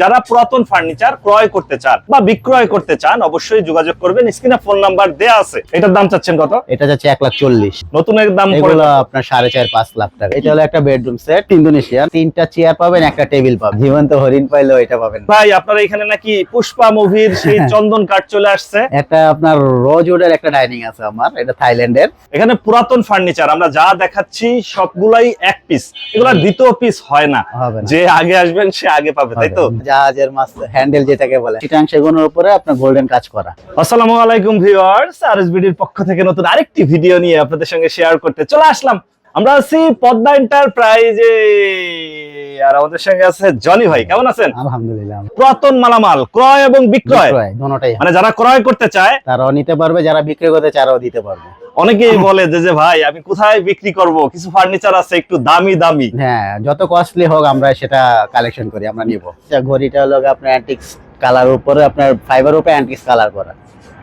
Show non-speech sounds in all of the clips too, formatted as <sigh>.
যারা পুরাতন ফার্নিচার ক্রয় করতে চান বা বিক্রয় করতে চান অবশ্যই যোগাযোগ করবেন। স্ক্রিনে ফোন নাম্বার দেয়া আছে। এটার দাম চাচ্ছেন কত? এটা যাচ্ছে এক লাখ চল্লিশ। নতুনের দাম পড়ে আপনার সাড়ে চার পাঁচ লাখ টাকা। এটা হলো একটা বেডরুম সেট ইন্দোনেশিয়ান তিনটা চেয়ার পাবেন একটা টেবিল পাবেন। জীবন্ত হরিণ পাইলেও এটা পাবেন। ভাই আপনারা এখানে নাকি পুষ্পা মুভির সেই চন্দন কাঠ চলে আসছে। একটা আপনার রোজউডের একটা ডাইনিং আছে আমার এটা থাইল্যান্ডের। এখানে পুরাতন ফার্নিচার আমরা যা দেখাচ্ছি সবগুলাই এক পিস এগুলা দ্বিতীয় পিস হয় না। না। যে আগে আসবেন সে আগে পাবে তাই তো? জাহাজের মাছ হ্যান্ডেল যেটাকে বলে চিটাং সেগুনের উপরে আপনার গোল্ডেন কাজ করা। আসসালামু আলাইকুম ভিউয়ার্স আরএসবিডির পক্ষ থেকে নতুন আরেকটি ভিডিও নিয়ে আপনাদের সঙ্গে শেয়ার করতে চলে আসলাম। আমরা আছি পদ্মা এন্টারপ্রাইজে আর আমাদের সঙ্গে আছে জনি ভাই কেমন আছেন? আলহামদুলিল্লাহ। পুরাতন মালামাল ক্রয় এবং বিক্রয়। বিক্রয় দোনোটাই মানে যারা ক্রয় করতে চায় তারাও নিতে পারবে যারা বিক্রি করতে চায় তারাও দিতে পারবে। অনেকেই বলে যে যে ভাই আমি কোথায় বিক্রি করব? কিছু ফার্নিচার আছে একটু দামি দামি। হ্যাঁ যত কস্টলি হোক আমরা সেটা কালেকশন করি আমরা নিব। আচ্ছা, ঘড়িটা হলো আপনার অ্যান্টিক্স কালার উপরে আপনার ফাইবার উপরে অ্যান্টিক্স কালার করা।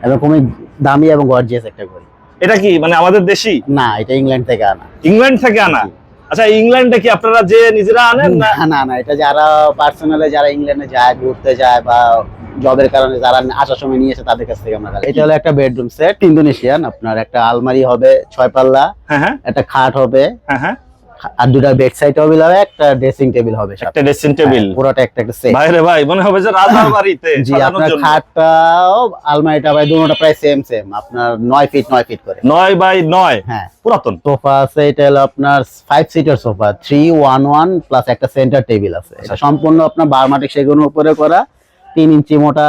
এবং খুবই দামি এবং গর্জিয়াস একটা ঘড়ি। এটা কি মানে আমাদের দেশি? না এটা ইংল্যান্ড থেকে আনা। ইংল্যান্ড থেকে আনা? আচ্ছা ইংল্যান্ডে কি আপনারা যে নিজেরা আনেন না না? না না এটা যারা পার্সোনালি যারা ইংল্যান্ডে যায় ঘুরতে যায় বা জবের কারণে যারা আসার সময় নিয়ে এসে তাদের কাছ থেকে আমরা এটা হলো একটা বেডরুম সেট ইন্দোনেশিয়ান আপনার একটা আলমারি হবে ছয় পাল্লা হ্যাঁ হ্যাঁ। একটা খাট হবে হ্যাঁ হ্যাঁ। আর দুটা বেড সাইড টেবিল হবে একটা ড্রেসিং টেবিল হবে একটা ড্রেসিং টেবিল পুরোটা একটা একটা সেট ভাই রে ভাই মনে হবে যে রাজার বাড়িতে জি আপনার। খাটটাও আলমারিটা ভাই দুটোটা প্রায় সেম সেম আপনার নয় ফিট নয় ফিট করে। নয় বাই নয়? হ্যাঁ। পুরাতন? সোফা আছে এটা হলো আপনার five seater sofa three one one plus একটা সেন্টার টেবিল আছে। এটা সম্পূর্ণ আপনার বারমাটিক সেগুনের উপরে করা। তিন ইঞ্চি মোটা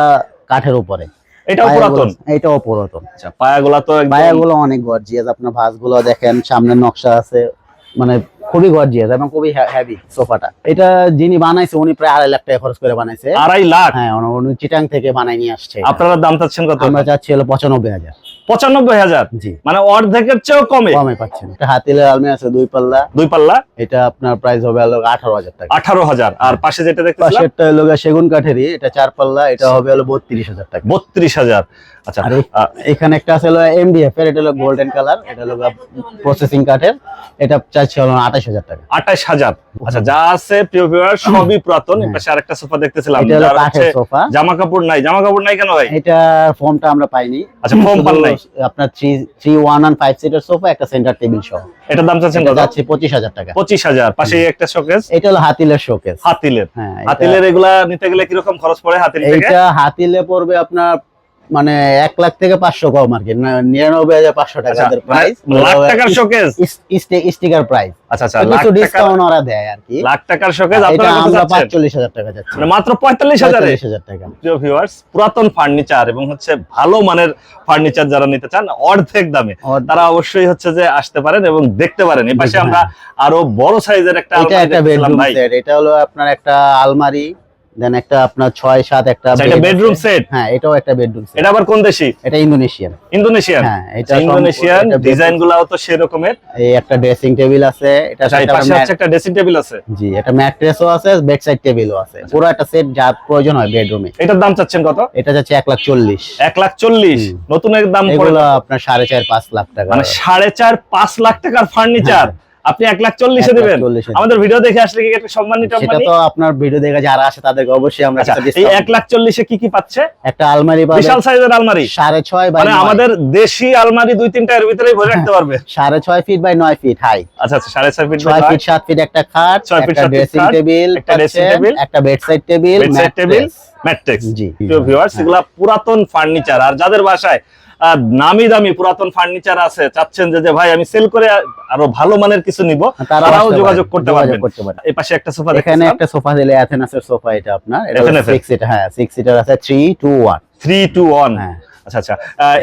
কাঠের উপরে। এটাও পুরাতন? পায়াগুলো- এটাও পুরাতন। আচ্ছা পায়াগুলা তো পায়াগুলো অনেক গর্জিয়াস আপনার ভাঁজগুলো দেখেন সামনে নকশা আছে মানে খুবই গর্জিয়াস এবং খুবই হেভি সোফাটা এটা যিনি বানাইছে উনি প্রায় আড়াই লাখ টাকা খরচ করে বানাইছে। আড়াই লাখ? হ্যাঁ উনি- চিটাং থেকে বানাই নিয়ে আসছে। আপনারা দাম চাচ্ছেন কত? আমরা চাচ্ছি হলো পঁচানব্বই হাজার। পঁচানব্বই হাজার? জি। মানে অর্ধেকের চেয়েও কমে? কমে পাচ্ছেন। একটা হাতিলের আলমি আছে দুই পাল্লা। দুই পাল্লা? এটা আপনার প্রাইস হবে হলো আঠারো হাজার টাকা। আঠারো হাজার। আর পাশে যেটা দেখতেছিলাম? পাশেরটা হলো সেগুন কাঠেরই এটা চার পাল্লা এটা হবে হলো বত্রিশ হাজার টাকা। বত্রিশ হাজার। আচ্ছা এখানে একটা আছে হলো এমডিএফ এর এটা হলো গোল্ডেন কালার এটা হলো প্রসেসিং কাঠের। এটা চাচ্ছি হলো আঠাশ হাজার টাকা। আঠাশ হাজার। আচ্ছা যা আছে প্রিয় ভিউয়ার সবই পুরাতন। পাশে আরেকটা সোফা দেখতেছিলাম এটা হলো যার কাঠের হচ্ছে সোফা। জামা কাপড় নাই। জামা কাপড় নাই কেন ভাই? এটা ফর্মটা আমরা পাইনি। আচ্ছা, foam পান নাই। আপনার three three one one five seater sofa একটা সেন্টার টেবিল সহ। দাম চাচ্ছেন কত? যাচ্ছে পঁচিশ হাজার টাকা। পঁচিশ হাজার। পাশে একটা শোকেস এটা হলো হাতিলের শোকেস হাতিলের। হ্যাঁ হাতিলের এগুলা নিতে গেলে কীরকম খরচ পড়ে হাতিল এইটা হাতিলে পড়বে আপনার মানে এক লাখ থেকে পাঁচশো কম আর কি নিরানব্বই হাজার পাঁচশো আচ্ছা, প্রাইস মানে লাখ টাকার শোকেস স্টিকার প্রাইস আচ্ছা আচ্ছা কিছু ডিসকাউন্ট ওরা দেয় আর কি। লাখ টাকার শোকেস এটা আমরা পাঁচচল্লিশ হাজার টাকা যাচ্ছে মানে মাত্র পঁয়তাল্লিশ হাজারে? হাজার টাকা। প্রিয় ভিউয়ার্স পুরাতন ফার্নিচার এবং হচ্ছে ভালো মানের ফার্নিচার যারা নিতে চান অর্ধেক দামে। তারা অবশ্যই হচ্ছে যে আসতে পারেন এবং দেখতে পারেন। এই পাশে হ্যাঁ। আমরা আরও বড় সাইজের একটা এটা একটা বেডরুম সেট এটা হলো আপনার একটা আলমারি। দেন একটা আপনার ছয় সাত একটা আচ্ছা, এটা বেডরুম সেট হ্যাঁ এটাও একটা বেডরুম সেট এটা আবার কোন দেশি? এটা ইন্দোনেশিয়ান। ইন্দোনেশিয়ান? হ্যাঁ এটা আচ্ছা, ইন্দোনেশিয়ান সম্পূর্ণ- ডিজাইন গুলাও তো সেরকমের। এই একটা ড্রেসিং টেবিল আছে এটা আচ্ছা, সাথে একটা ড্রেসিং টেবিল আছে। জি এটা ম্যাট্রেসও আছে বেড সাইড টেবিলও আছে। আচ্ছা। পুরো একটা সেট যা প্রয়োজন হয় বেডরুমে এটার দাম চাচ্ছেন কত? এটা যাচ্ছে এক লাখ চল্লিশ। এক লাখ চল্লিশ। হুম। নতুনের দাম পড়ে আপনার সাড়ে চার পাঁচ লাখ টাকা মানে সাড়ে চার পাঁচ লাখ টাকার ফার্নিচার আপনি এক লাখ চল্লিশে দেবেন। আমাদের ভিডিও দেখে আসলে কি একটা সম্মানিত সেটা তো আপনার ভিডিও দেখে যারা আসে তাদেরকে অবশ্যই আমরা আচ্ছা এই এক লাখ চল্লিশে কি কি পাচ্ছে? একটা আলমারি বিশাল সাইজের আলমারি। সাড়ে ছয় মানে আমাদের দেশি আলমারি দুই তিনটা এর ভিতরেই ভরে রাখতে পারবে। <laughs> সাড়ে ছয় ফিট বাই নয় ফিট হাই আচ্ছা আচ্ছা সাড়ে ছয় ফিট ছয় ফিট সাত ফিট একটা খাট ছয় ফিট ড্রেসিং টেবিল একটা dressing table, একটা bed side table bedside table mattress জি। প্রিয় ভিউয়ার্স হ্যাঁ। এগুলা পুরাতন ফার্নিচার আর যাদের বাসায় নামি দামি পুরাতন ফার্নিচার আছে চাচ্ছেন যে ভাই আমি সেল করে আরও ভালো মানের কিছু নিব তারাও তারাও যোগাযোগ করতে পারবেন। এই পাশে একটা সোফা এখানে একটা সোফা দিলে অ্যাথেনাসের সোফা এটা আপনার এটা Athenas এর? সিটার হ্যাঁ সিক্স সিটার আছে three two one three two one হ্যাঁ। আচ্ছা আচ্ছা।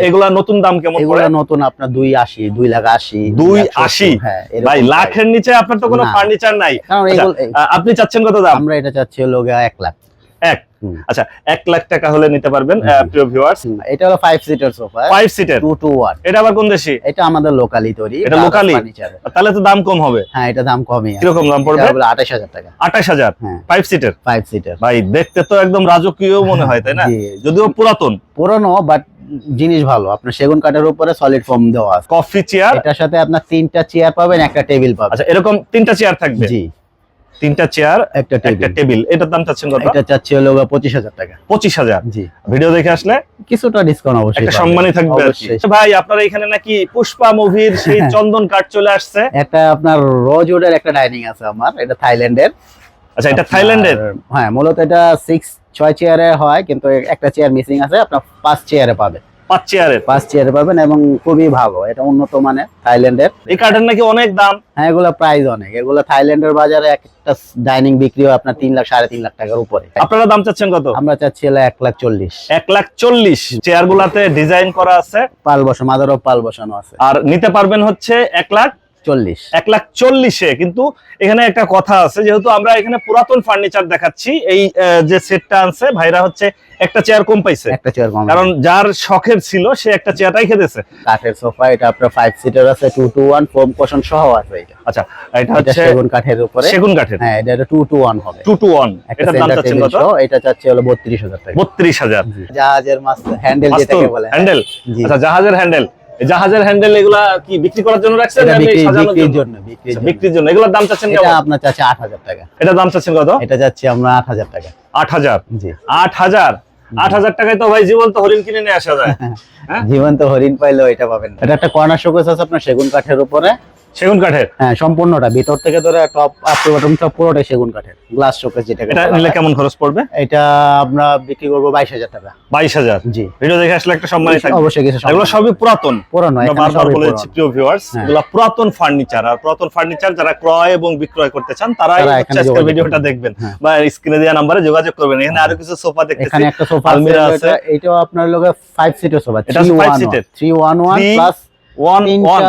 এগুলা নতুন দাম কেমন এগুলো নতুন আপনার দুই আশি দুই লাখ আশি দুই আশি? হ্যাঁ ভাই লাখের নিচে আপনার তো কোনো ফার্নিচার নাই। কারণ এগুলো আহ, আপনি চাচ্ছেন কত দাম? আমরা এটা চাচ্ছি হলো এক লাখ। এক। আচ্ছা এক লাখ টাকা হলে নিতে পারবেন প্রিয় ভিউয়ার্স এটা হলো ফাইভ সিটার সোফা ফাইভ সিটের টু টু ওয়ান এটা আবার কোন দেশি? এটা আমাদের লোকালি তৈরি এটা? ফার্নিচার তাহলে তো দাম কম হবে। হ্যাঁ এটা দাম কমই কীরকম দাম পড়বে? আঠাশ হাজার টাকা। আঠাশ হাজার? ফাইভ সিটের ফাইভ সিটার ভাই দেখতে তো একদম রাজকীয় মনে হয় তাই না? যদিও পুরাতন। পুরনো বাট জিনিস ভালো। আপনার সেগুন কাঠের উপরে সলিড ফর্ম দেওয়া আছে। কফি চেয়ার এটার সাথে আপনার তিনটা চেয়ার পাবেন একটা টেবিল পাবেন। আচ্ছা এরকম তিনটা চেয়ার থাকবে? জি। তিনটা চেয়ার একটা একটা টেবিল এটার দাম চাচ্ছেন কত? এটা চাচ্ছি হলো পঁচিশ হাজার টাকা। পঁচিশ হাজার। জি। ভিডিও দেখে আসলে কিছুটা ডিসকাউন্ট অবশ্যই একটা সম্মানই থাকবে। আচ্ছা ভাই আপনারা এখানে নাকি পুষ্পা মুভির সেই হ্যাঁ। চন্দন কাঠ চলে আসছে। একটা আপনার রোজউডের একটা ডাইনিং আছে আমার এটা থাইল্যান্ডের। আচ্ছা এটা থাইল্যান্ডের? হ্যাঁ মূলত এটা সিক্স ছয় চেয়ারে হয় কিন্তু একটা চেয়ার মিসিং আছে আপনার পাঁচ চেয়ারে পাবে পাঁচ চেয়ারের পাঁচ চেয়ারে পাবেন এবং খুবই ভালো এটা উন্নত মানের থাইল্যান্ডের। এই কাঠের নাকি অনেক দাম? হ্যাঁ এগুলো প্রাইস অনেক। এগুলো থাইল্যান্ডের বাজারে একটা ডাইনিং বিক্রি হয় আপনার তিন লাখ সাড়ে তিন লাখ টাকার উপরে। আপনারা দাম চাচ্ছেন কত? আমরা চাচ্ছি হলো এক লাখ চল্লিশ। এক লাখ চল্লিশ। চেয়ার গুলাতে ডিজাইন করা আছে। পাল বসানো মাদার অফ পাল বসানো আছে। আর নিতে পারবেন হচ্ছে এক লাখ চল্লিশ। এক লাখ চল্লিশে কিন্তু এখানে একটা কথা আছে যেহেতু আমরা এখানে পুরাতন ফার্নিচার দেখাচ্ছি এই যে সেটটা আনছে ভাইরা হচ্ছে একটা চেয়ার কম পাইছে। একটা চেয়ার কম কারণ যার শখের ছিল সে একটা চেয়ারটাই খেতেছে। কাঠের সোফা এটা আপনার ফাইভ সিটার আছে two two one foam cushion সহ আছে এটা। আচ্ছা এটা হচ্ছে সেগুন কাঠের উপরে। সেগুন কাঠের। হ্যাঁ এটা টু টু ওয়ান হবে। টু টু ওয়ান একটা দাম চাচ্ছেন কত? এটা চাচ্ছে হলো বত্রিশ হাজার টাকা। বত্রিশ হাজার। জাহাজের হ্যান্ডেল যেটাকে বলে হ্যান্ডেল আচ্ছা জাহাজের হ্যান্ডেল জাহাজের হ্যান্ডেল এগুলা কি বিক্রি করার জন্য রাখছেন না বিক্রি সাজানোর বিক্রির জন্য? বিক্রির জন্য। এগুলোর দাম চাচ্ছেন কেমন? আপনার চাচ্ছে আট হাজার টাকা। এটা দাম চাচ্ছেন কত? এটা যাচ্ছে আমরা আট হাজার টাকা। আট হাজার? জি। আট হাজার? আট হাজার টাকায় তো ভাই জীবন্ত হরিণ কিনে নিয়ে আসা যায়। <laughs> হ্যাঁ? জীবন্ত হরিণ পাইলেও এটা পাবেন এটা একটা কর্নার শোকেস আছে আপনার সেগুন কাঠের উপরে। সেগুন কাঠের? হ্যাঁ সম্পূর্ণটা। ভিতর থেকে ধরে টপ আপ টু বটম সব পুরোটাই সেগুন কাঠের। গ্লাস শোকেস যেটাকে এটা নিলে কেমন খরচ পড়বে? এটা আমরা বিক্রি করব বাইশ হাজার টাকা। বাইশ হাজার? জি। ভিডিও দেখে আসলে একটা সম্মানই থাকবে। অবশ্যই কিছু এগুলো সবই পুরাতন। পুরনো এখানে বারবার বলে প্রিয় ভিউয়ার্স হ্যাঁ। এগুলো পুরাতন ফার্নিচার আর পুরাতন ফার্নিচার যারা ক্রয় এবং বিক্রয় করতে চান তারা আজকের ভিডিওটা দেখবেন। হ্যাঁ। বা স্ক্রিনে দেওয়া নাম্বারে যোগাযোগ করবেন। এখানে আরও কিছু সোফা দেখতেছি। এখানে একটা সোফা আলমিরা আছে। এটা- এটাও আপনার লোকে ফাইভ সিটের সোফা এটা one one Three plus one one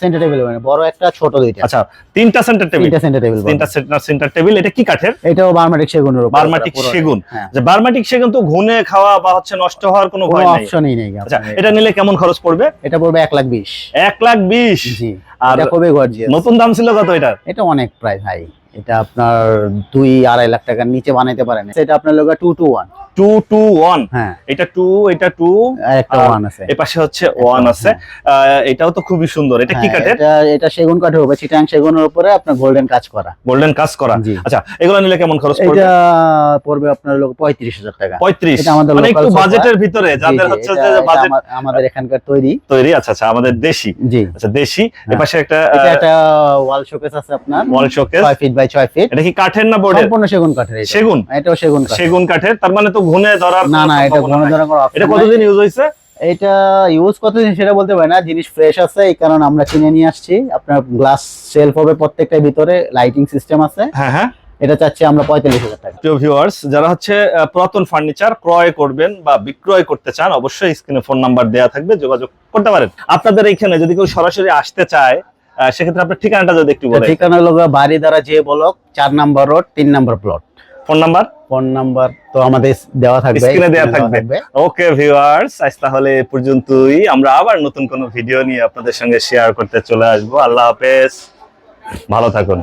centre table মানে বড় একটা ছোট দুইটা। আচ্ছা তিনটা সেন্টার টেবিল তিনটা সেন্টার টেবিল তিনটা সেন্টার টেবিল এটা কি কাঠের? এটাও বার্মাটিক সেগুনের উপর বার্মাটিক সেগুন। হ্যাঁ। যে বার্মাটিক সেগুন তো ঘুনে খাওয়া বা হচ্ছে নষ্ট হওয়ার কোনো কোনো ভয় নাই। অপশনই নেই আচ্ছা এটা নিলে কেমন খরচ পড়বে? এটা পড়বে এক লাখ লাখ জি। আর গর্জিয়াস নতুন দাম ছিল কত এটা এটা অনেক প্রায় ভাই। এটা আপনার দুই আড়াই লাখ টাকার নিচে বানাইতে পারেন। এটা আপনার লোক two two one two two one হ্যাঁ। এটা টু এটা টু একটা ওয়ান আছে। এ হচ্ছে ওয়ান আছে। এটাও তো খুবই সুন্দর। এটা কি হ্যাঁ, কাঠের? এটা এটা সেগুন কাঠের উপরে চিটাং সেগুনের উপরে আপনার গোল্ডেন কাজ করা। গোল্ডেন কাজ করা। আচ্ছা এগুলো নিলে কেমন খরচ পড়বে এটা পড়বে? আপনার লোক পঁয়ত্রিশ হাজার টাকা। পঁয়ত্রিশ। এটা আমাদের মানে একটু বাজেটের ভিতরে যাদের হচ্ছে যে বাজেট আমাদের এখানকার তৈরি। তৈরি আচ্ছা আচ্ছা আমাদের দেশি। জি। আচ্ছা দেশি। এপাশে একটা এটা একটা ওয়াল শোকেস আছে আপনার। ওয়াল শোকেস ছয় ফিট বাই ছয় ফিট এটা কি কাঠের না বোর্ডের সম্পূর্ণ সেগুন কাঠের সেগুন? এটাও সেগুন কাঠ সেগুন কাঠের তার মানে তো ঘুনে ধরার না না এটা নাই। ধরনের কোনো এটা কতদিন ইউজ হয়েছে? এটা ইউজ কতদিন সেটা বলতে পারি না জিনিস ফ্রেশ আছে এই কারণে আমরা কিনে নিয়ে আসছি। আপনার গ্লাস সেলফ হবে প্রত্যেকটা ভিতরে লাইটিং সিস্টেম আছে। হ্যাঁ হ্যাঁ। এটা চাচ্ছি আমরা পঁয়তাল্লিশ হাজার টাকা। প্রিয় ভিউয়ার্স যারা হচ্ছে পুরাতন ফার্নিচার ক্রয় করবেন বা বিক্রয় করতে চান অবশ্যই স্ক্রিনে ফোন নাম্বার দেওয়া থাকবে যোগাযোগ করতে পারেন। আপনাদের এইখানে যদি কেউ সরাসরি আসতে চায় সেক্ষেত্রে আপনার ঠিকানাটা যদি একটু বলেন। ঠিকানা হলো বাড়ি দ্বারা যে বলক চার নাম্বার রোড তিন number plot phone number? Phone number তো আমাদের দেওয়া থাকবে। স্ক্রিনে দেওয়া থাকবে। ওকে ভিউয়ার্স আজ তাহলে পর্যন্তই। আমরা আবার নতুন কোন ভিডিও নিয়ে আপনাদের সঙ্গে শেয়ার করতে চলে আসব। আল্লাহ হাফেজ। ভালো থাকুন।